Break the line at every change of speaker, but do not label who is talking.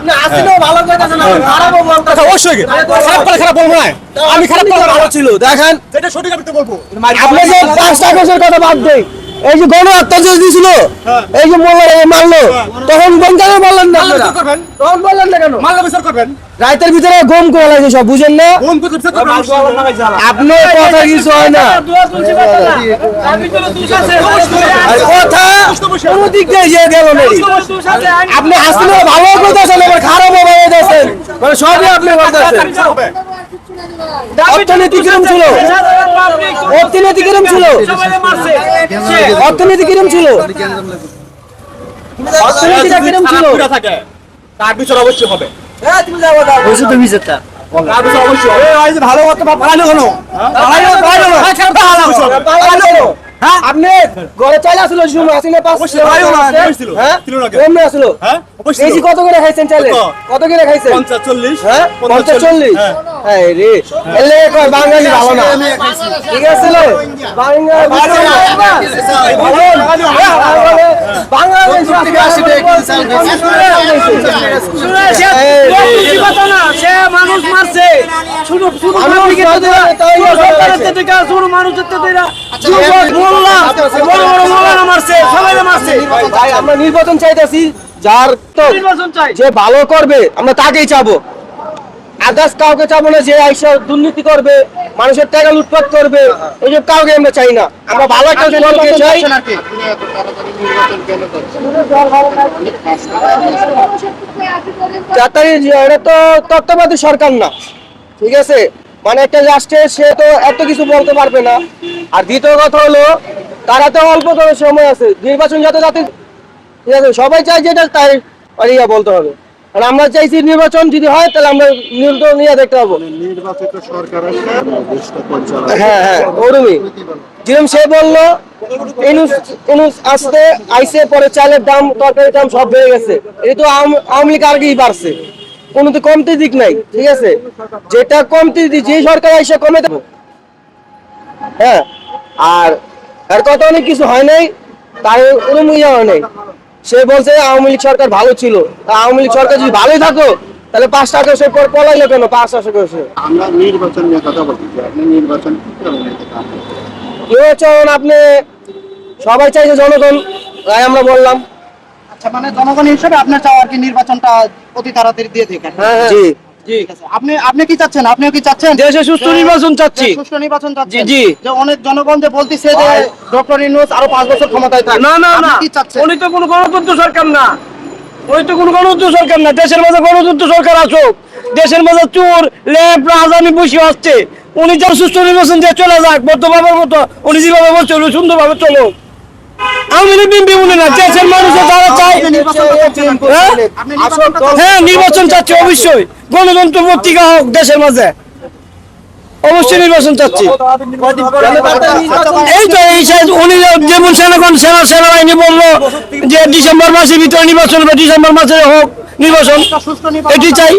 আপনি আসলেও ভালো কইতাছেন না খারাপও বলতাছেন।
অবশ্যই খারাপ করে খারাপ বলব না। আমি খারাপ কথা
ভালো। ছিল দেখেন।
যেটা সঠিক আমি তো বলব।
আপনি যে পাঁচটা বছর কথা বাদ দেই এই যে গণ যে দিয়েছিল এই যে মোল্লা এই মারলো তখন কোন কেন বললেন না তখন বললেন না কেন?
মাল্লা বিচার করবেন?
রাইতের ভিতরে গম করে লাগছে সব বুঝেন না? আপনার কথা কিছু হয় না। কথা কোন দিক দিয়ে যে গেল না। আপনি আসলে ভালো করতেছেন এবার খারাপ ভালো করতেছেন মানে সবই আপনি বলতেছেন। অর্থনীতি কিরম ছিল? অর্থনীতি কিরম ছিল? অর্থনীতি কিরম ছিল? অর্থনীতিটা কিরম ছিল?
তার বিচার অবশ্যই হবে। তার বিচার অবশ্যই হবে। এই যে ভালো কথা ভালো কেন
পালাইলো, পালাইলো।
খারাপ তো হালাল হবে।
পালাইলো কেন? আপনি ঘরে চাইলে আসলো শুনো পাঁচ
অবশ্যই, পালাইলো না? ছিল। ছিল না কেন?
এমনি আসলো। কত করে খাইছেন চাইলে
কত?
কত করে খাইছেন?
পঞ্চাশ চল্লিশ।
হ্যাঁ? পঞ্চাশ চল্লিশ।
হ্যাঁ।
রে এলে বাঙালি ভালো না। ঠিক আছে
মানুষ মারছে। শুধু শুধু
মানুষ
মানুষকে তো
মারছে,
দেয়া,
তাই
শুধু
বলা
সরকারের থেকে শুধু মানুষের থেকে মোল্লা, বড় বড় মোল্লারা মারছে, সবাই মারছে।
ভাই আমরা নির্বাচন চাইতেছি যার তো যে ভালো করবে আমরা তাকেই চাবো। আদার্স কাউকে চাবো না যে আইসা দুর্নীতি করবে মানুষের টাকা লুটপাট করবে এই যে কাউকে আমরা চাই না। আমরা ভালো একটা চাই। তাড়াতাড়ি এটা তো তত্ত্বাবধায়ক সরকার না। ঠিক আছে? মানে একটা রাষ্ট্রে সে তো এত কিছু বলতে পারবে না। আর দ্বিতীয় কথা হলো তারা তো অল্প করে সময় আছে নির্বাচন যাতে যাতে ঠিক আছে সবাই চাই যেটা তাই ইয়া বলতে হবে। আর আমরা চাইছি নির্বাচন যদি হয় তাহলে আমরা নির্বাচন নিয়ে দেখতে পাবো।
নির্বাচিত সরকার পরিচালনা
হ্যাঁ হ্যাঁ ওরমই। যেরকম সে বলল ইনুস ইনুস আসতে আইসে পরে চালের দাম তরকারির দাম সব বেড়ে গেছে। এই তো আওয়াম- লীগ আগেই বাড়ছে। কোনো তো কমতে দিক নাই ঠিক আছে? যেটা কমতে দি যে সরকার কমে দেবো। হ্যাঁ? আর তার কথা অনেক কিছু হয় নাই তার ইয়ে হয় নাই। সে বলছে আওয়ামী লীগ সরকার ভালো ছিল। তা আওয়ামী লীগ সরকার যদি ভালোই থাকো তাহলে পাঁচ টাকা সে পর পলাইলো কেন? পাঁচ টাকা সে
আমরা নির্বাচন নিয়ে কথা বলতেছি আপনি নির্বাচন করে নিতে
নির্বাচন আপনি সবাই চাইছে জনগণ তাই আমরা বললাম।
আচ্ছা মানে জনগণ হিসেবে আপনার কি নির্বাচনটা অতি তাড়াতাড়ি দিয়ে দেখেন।
জি।
আপনি আপনি কি চাচ্ছেন? আপনিও কি চাচ্ছেন?
দেশে সুষ্ঠু নির্বাচন চাচ্ছি।
যে নির্বাচন চাচ্ছেন।
জি, জি।
যে অনেক জনগণ যে বলতেছে যে ডক্টর ইউনূস আরও পাঁচ বছর ক্ষমতায় থাকবে
না না না। উনি তো কোনো গণতন্ত্র সরকার না। তো কোনো গণতন্ত্র সরকার না। দেশের মাঝে গণতন্ত্র সরকার আসুক দেশের মাঝে চোর লেপ রাজধানী বসে আসছে। উনি যা সুস্থ নির্বাচন দিয়ে চলে যাক বর্তমানের মতো। উনি যেভাবে বলছে সুন্দরভাবে চলো আমি বিম্বি উনি না দেশের মানুষের যারা চায়।
নির্বাচন
হ্যাঁ?
নির্বাচন
হ্যাঁ চাচ্ছি অবশ্যই। গণতন্ত্র পত্রিকা হোক দেশের মাঝে। অবশ্যই নির্বাচন চাচ্ছি। এই তো এই উনি যেমন সেনাগণ সেনা সেনাবাহিনী বলল যে ডিসেম্বর মাসের ভিতরে নির্বাচন হবে ডিসেম্বর মাসে হোক
নির্বাচন।
এটি চাই।